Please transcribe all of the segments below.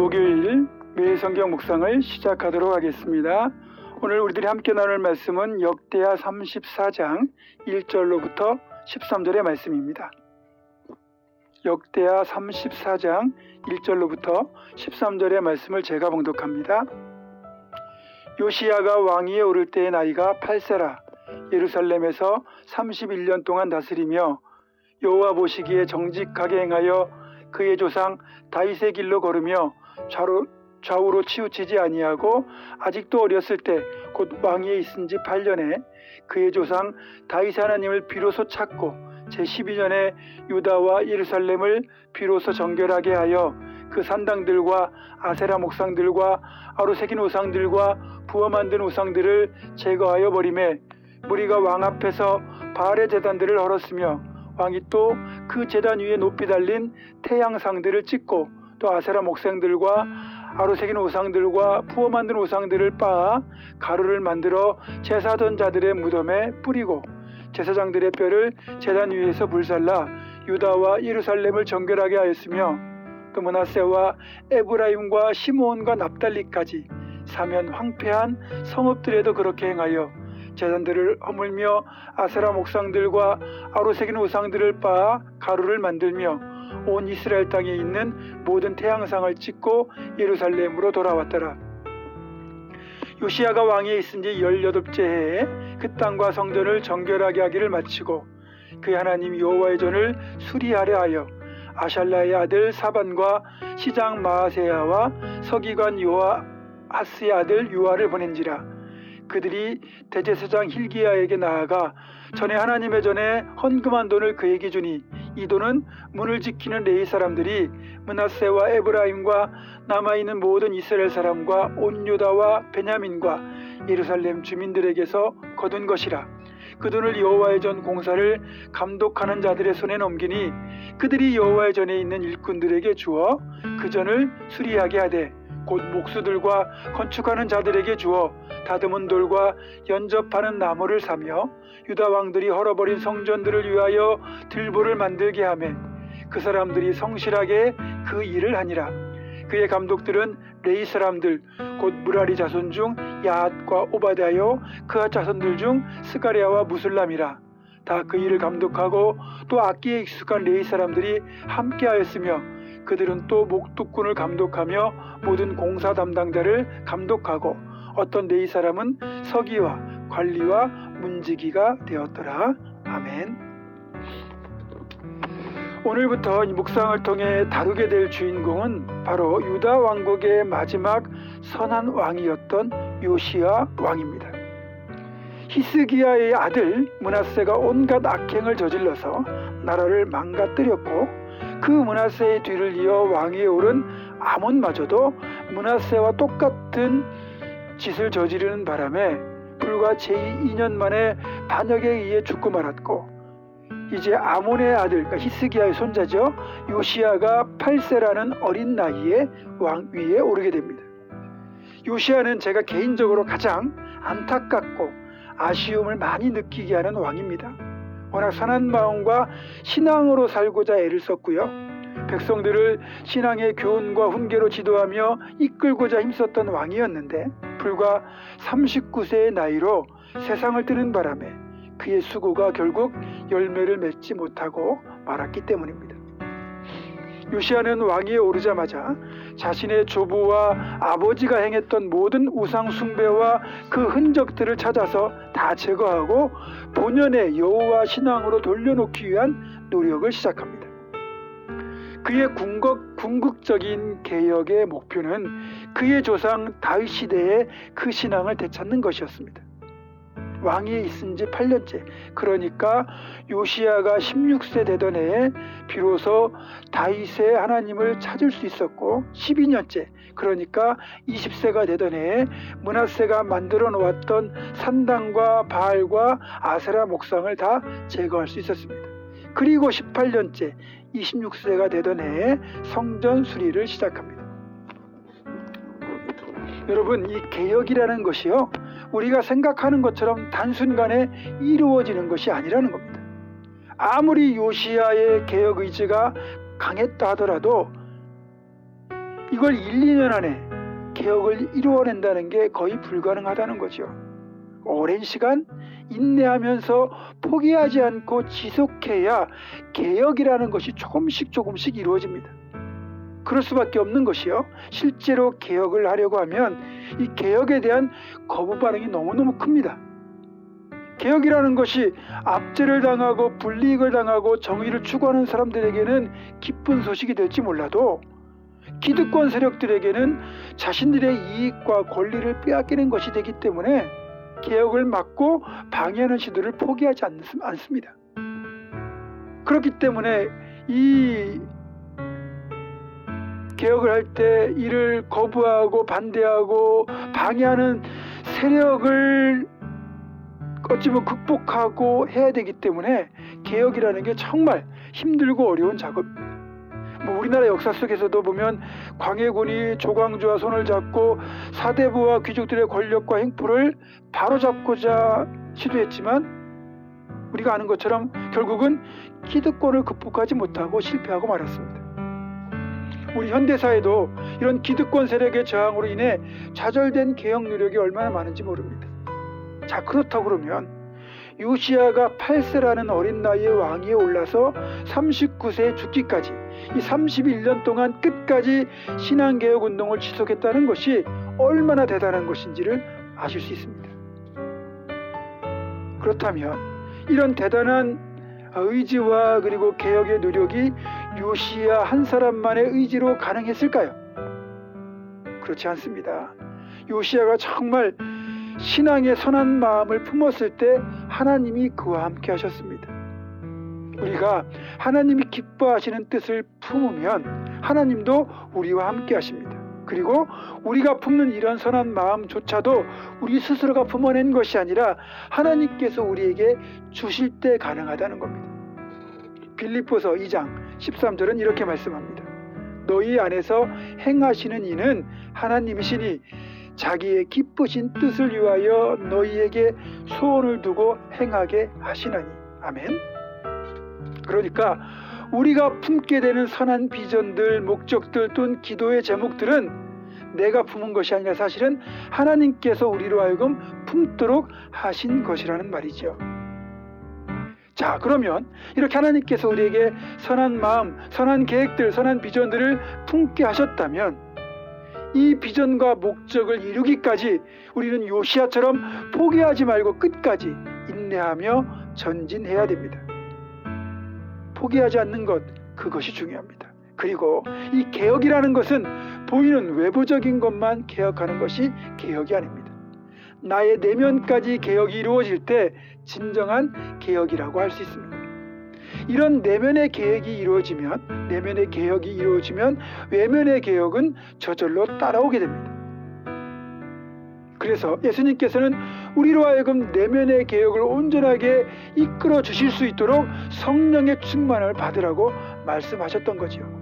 목요일 매일 성경 묵상을 시작하도록 하겠습니다. 오늘 우리들이 함께 나눌 말씀은 역대하 34장 1절로부터 13절의 말씀입니다. 역대하 34장 1절로부터 13절의 말씀을 제가 봉독합니다. 요시야가 왕위에 오를 때의 나이가 8세라 예루살렘에서 31년 동안 다스리며 여호와 보시기에 정직하게 행하여 그의 조상 다윗의 길로 걸으며 좌로, 좌우로 치우치지 아니하고 아직도 어렸을 때 곧 왕위에 있은 지 8년에 그의 조상 다윗 하나님을 비로소 찾고 제12년에 유다와 예루살렘을 비로소 정결하게 하여 그 산당들과 아세라 목상들과 아로 새긴 우상들과 부어 만든 우상들을 제거하여 버림에 무리가 왕 앞에서 바알의 제단들을 헐었으며 왕이 또그 제단 위에 높이 달린 태양상들을 찍고 또 아세라 목상들과 아로 새긴 우상들과 부어 만든 우상들을 빻아 가루를 만들어 제사던 자들의 무덤에 뿌리고 제사장들의 뼈를 제단 위에서 불살라 유다와 예루살렘을 정결하게 하였으며 또 문하세와 에브라임과 시므온과 납달리까지 사면 황폐한 성읍들에도 그렇게 행하여 제단들을 허물며 아세라 목상들과 아로 새긴 우상들을 빻아 가루를 만들며 온 이스라엘 땅에 있는 모든 태양상을 찍고 예루살렘으로 돌아왔더라. 요시아가 왕위에 있은 지 18째 해에 그 땅과 성전을 정결하게 하기를 마치고 그 하나님 여호와의 전을 수리하려 하여 아샬라의 아들 사반과 시장 마아세야와 서기관 요아 하스의 아들 요아를 보낸지라 그들이 대제사장 힐기야에게 나아가 전에 하나님의 전에 헌금한 돈을 그에게 주니 이 돈은 문을 지키는 레이 사람들이 문하세와 에브라임과 남아있는 모든 이스라엘 사람과 온 유다와 베냐민과 예루살렘 주민들에게서 거둔 것이라. 그 돈을 여호와의 전 공사를 감독하는 자들의 손에 넘기니 그들이 여호와의 전에 있는 일꾼들에게 주어 그 전을 수리하게 하되 곧 목수들과 건축하는 자들에게 주어 다듬은 돌과 연접하는 나무를 사며 유다 왕들이 헐어버린 성전들을 위하여 들보를 만들게 하매 그 사람들이 성실하게 그 일을 하니라. 그의 감독들은 레이 사람들 곧 무라리 자손 중 야앗과 오바다요 그아 자손들 중 스가리아와 무슬람이라. 다 그 일을 감독하고 또 악기에 익숙한 레이 사람들이 함께하였으며 그들은 또 목두꾼을 감독하며 모든 공사 담당자를 감독하고 어떤 레이 사람은 서기와 관리와 문지기가 되었더라. 아멘. 오늘부터 이 묵상을 통해 다루게 될 주인공은 바로 유다 왕국의 마지막 선한 왕이었던 요시아 왕입니다. 히스기야의 아들 문하세가 온갖 악행을 저질러서 나라를 망가뜨렸고 그 문하세의 뒤를 이어 왕위에 오른 아몬마저도 문하세와 똑같은 짓을 저지르는 바람에 불과 제2년 만에 반역에 의해 죽고 말았고 이제 아몬의 아들 그러니까 히스기야의 손자죠 요시아가 8세라는 어린 나이에 왕위에 오르게 됩니다. 요시아는 제가 개인적으로 가장 안타깝고 아쉬움을 많이 느끼게 하는 왕입니다. 워낙 선한 마음과 신앙으로 살고자 애를 썼고요. 백성들을 신앙의 교훈과 훈계로 지도하며 이끌고자 힘썼던 왕이었는데 불과 39세의 나이로 세상을 뜨는 바람에 그의 수고가 결국 열매를 맺지 못하고 말았기 때문입니다. 요시아는 왕위에 오르자마자 자신의 조부와 아버지가 행했던 모든 우상 숭배와 그 흔적들을 찾아서 다 제거하고 본연의 여호와 신앙으로 돌려놓기 위한 노력을 시작합니다. 그의 궁극, 궁극적인 개혁의 목표는 그의 조상 다윗 시대의 그 신앙을 되찾는 것이었습니다. 왕위에 있은 지 8년째. 그러니까 요시아가 16세 되던 해에 비로소 다윗의 하나님을 찾을 수 있었고 12년째. 그러니까 20세가 되던 해에 문하세가 만들어 놓았던 산당과 바알과 아세라 목상을 다 제거할 수 있었습니다. 그리고 18년째 26세가 되던 해에 성전 수리를 시작합니다. 여러분 이 개혁이라는 것이요 우리가 생각하는 것처럼 단순간에 이루어지는 것이 아니라는 겁니다. 아무리 요시아의 개혁 의지가 강했다 하더라도 이걸 1, 2년 안에 개혁을 이루어낸다는 게 거의 불가능하다는 거죠. 오랜 시간 인내하면서 포기하지 않고 지속해야 개혁이라는 것이 조금씩 조금씩 이루어집니다. 그럴 수밖에 없는 것이요. 실제로 개혁을 하려고 하면 이 개혁에 대한 거부 반응이 너무너무 큽니다. 개혁이라는 것이 압제를 당하고 불이익을 당하고 정의를 추구하는 사람들에게는 기쁜 소식이 될지 몰라도 기득권 세력들에게는 자신들의 이익과 권리를 빼앗기는 것이 되기 때문에 개혁을 막고 방해하는 시도를 포기하지 않, 않습니다. 그렇기 때문에 이 개혁을 할 때 이를 거부하고 반대하고 방해하는 세력을 어찌 보면 극복하고 해야 되기 때문에 개혁이라는 게 정말 힘들고 어려운 작업입니다. 뭐 우리나라 역사 속에서도 보면 광해군이 조광조와 손을 잡고 사대부와 귀족들의 권력과 행포를 바로잡고자 시도했지만 우리가 아는 것처럼 결국은 기득권을 극복하지 못하고 실패하고 말았습니다. 우리 현대사에도 이런 기득권 세력의 저항으로 인해 좌절된 개혁 노력이 얼마나 많은지 모릅니다. 자 그렇다고 그러면 요시아가 8세라는 어린 나이에 왕위에 올라서 39세에 죽기까지 이 31년 동안 끝까지 신앙개혁 운동을 지속했다는 것이 얼마나 대단한 것인지를 아실 수 있습니다. 그렇다면 이런 대단한 의지와 그리고 개혁의 노력이 요시야 한 사람만의 의지로 가능했을까요? 그렇지 않습니다. 요시야가 정말 신앙의 선한 마음을 품었을 때 하나님이 그와 함께 하셨습니다. 우리가 하나님이 기뻐하시는 뜻을 품으면 하나님도 우리와 함께 하십니다. 그리고 우리가 품는 이런 선한 마음조차도 우리 스스로가 품어낸 것이 아니라 하나님께서 우리에게 주실 때 가능하다는 겁니다. 빌립보서 2장 13절은 이렇게 말씀합니다. 너희 안에서 행하시는 이는 하나님이시니 자기의 기쁘신 뜻을 위하여 너희에게 소원을 두고 행하게 하시나니. 아멘. 그러니까 우리가 품게 되는 선한 비전들, 목적들 또는 기도의 제목들은 내가 품은 것이 아니라 사실은 하나님께서 우리로 하여금 품도록 하신 것이라는 말이죠. 자, 그러면 이렇게 하나님께서 우리에게 선한 마음, 선한 계획들, 선한 비전들을 품게 하셨다면 이 비전과 목적을 이루기까지 우리는 요시아처럼 포기하지 말고 끝까지 인내하며 전진해야 됩니다. 포기하지 않는 것, 그것이 중요합니다. 그리고 이 개혁이라는 것은 보이는 외부적인 것만 개혁하는 것이 개혁이 아닙니다. 나의 내면까지 개혁이 이루어질 때 진정한 개혁이라고 할 수 있습니다. 이런 내면의 계획이 이루어지면 내면의 개혁이 이루어지면 외면의 개혁은 저절로 따라오게 됩니다. 그래서 예수님께서는 우리로 하여금 내면의 개혁을 온전하게 이끌어 주실 수 있도록 성령의 충만을 받으라고 말씀하셨던 거지요.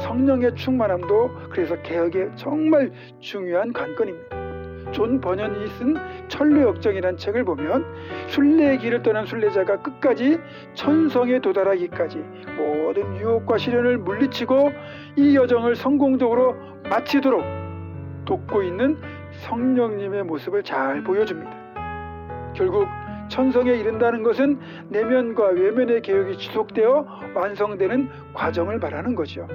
성령의 충만함도 그래서 개혁의 정말 중요한 관건입니다. 존 버년이 쓴 천루역정이라는 책을 보면 순례의 길을 떠난 순례자가 끝까지 천성에 도달하기까지 모든 유혹과 시련을 물리치고 이 여정을 성공적으로 마치도록 돕고 있는 성령님의 모습을 잘 보여줍니다. 결국 천성에 이른다는 것은 내면과 외면의 개혁이 지속되어 완성되는 과정을 말하는 거죠.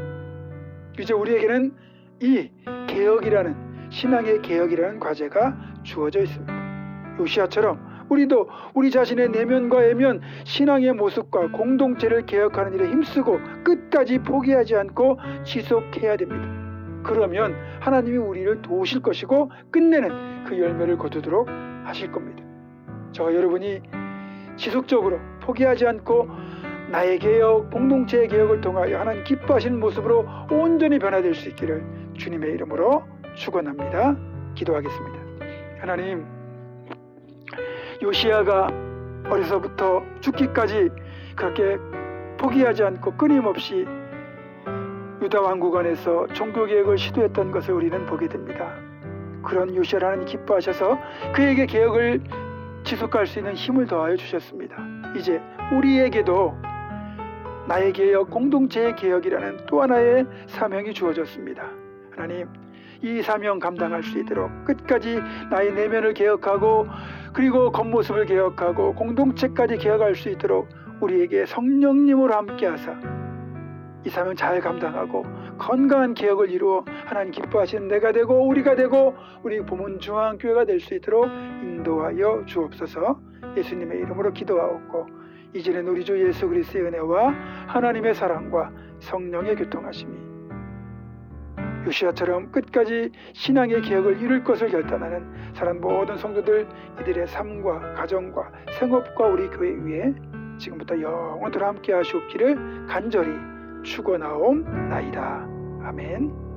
이제 우리에게는 이 개혁이라는 신앙의 개혁이라는 과제가 주어져 있습니다. 요시아처럼 우리도 우리 자신의 내면과 외면, 신앙의 모습과 공동체를 개혁하는 일에 힘쓰고 끝까지 포기하지 않고 지속해야 됩니다. 그러면 하나님이 우리를 도우실 것이고 끝내는 그 열매를 거두도록 하실 겁니다. 저 여러분이 지속적으로 포기하지 않고 나의 개혁, 공동체의 개혁을 통하여 하나님 기뻐하시는 모습으로 온전히 변화될 수 있기를 주님의 이름으로 축원합니다. 기도하겠습니다. 하나님, 요시아가 어려서부터 죽기까지 그렇게 포기하지 않고 끊임없이 유다 왕국 안에서 종교 개혁을 시도했던 것을 우리는 보게 됩니다. 그런 하나님 기뻐하셔서 그에게 개혁을 지속할 수 있는 힘을 더하여 주셨습니다. 이제 우리에게도 나의 개혁, 공동체의 개혁이라는 또 하나의 사명이 주어졌습니다. 하나님, 이 사명 감당할 수 있도록 끝까지 나의 내면을 개혁하고 그리고 겉모습을 개혁하고 공동체까지 개혁할 수 있도록 우리에게 성령님으로 함께하사 이 사명 잘 감당하고 건강한 개혁을 이루어 하나님 기뻐하시는 내가 되고 우리가 되고 우리 부문 중앙교회가 될 수 있도록 인도하여 주옵소서. 예수님의 이름으로 기도하옵고 이제는 우리 주 예수 그리스도의 은혜와 하나님의 사랑과 성령의 교통하심이 요시아처럼 끝까지 신앙의 개혁을 이룰 것을 결단하는 사람 모든 성도들 이들의 삶과 가정과 생업과 우리 교회 위에 지금부터 영원토록 함께 하시옵기를 간절히 축원하옵나이다. 아멘.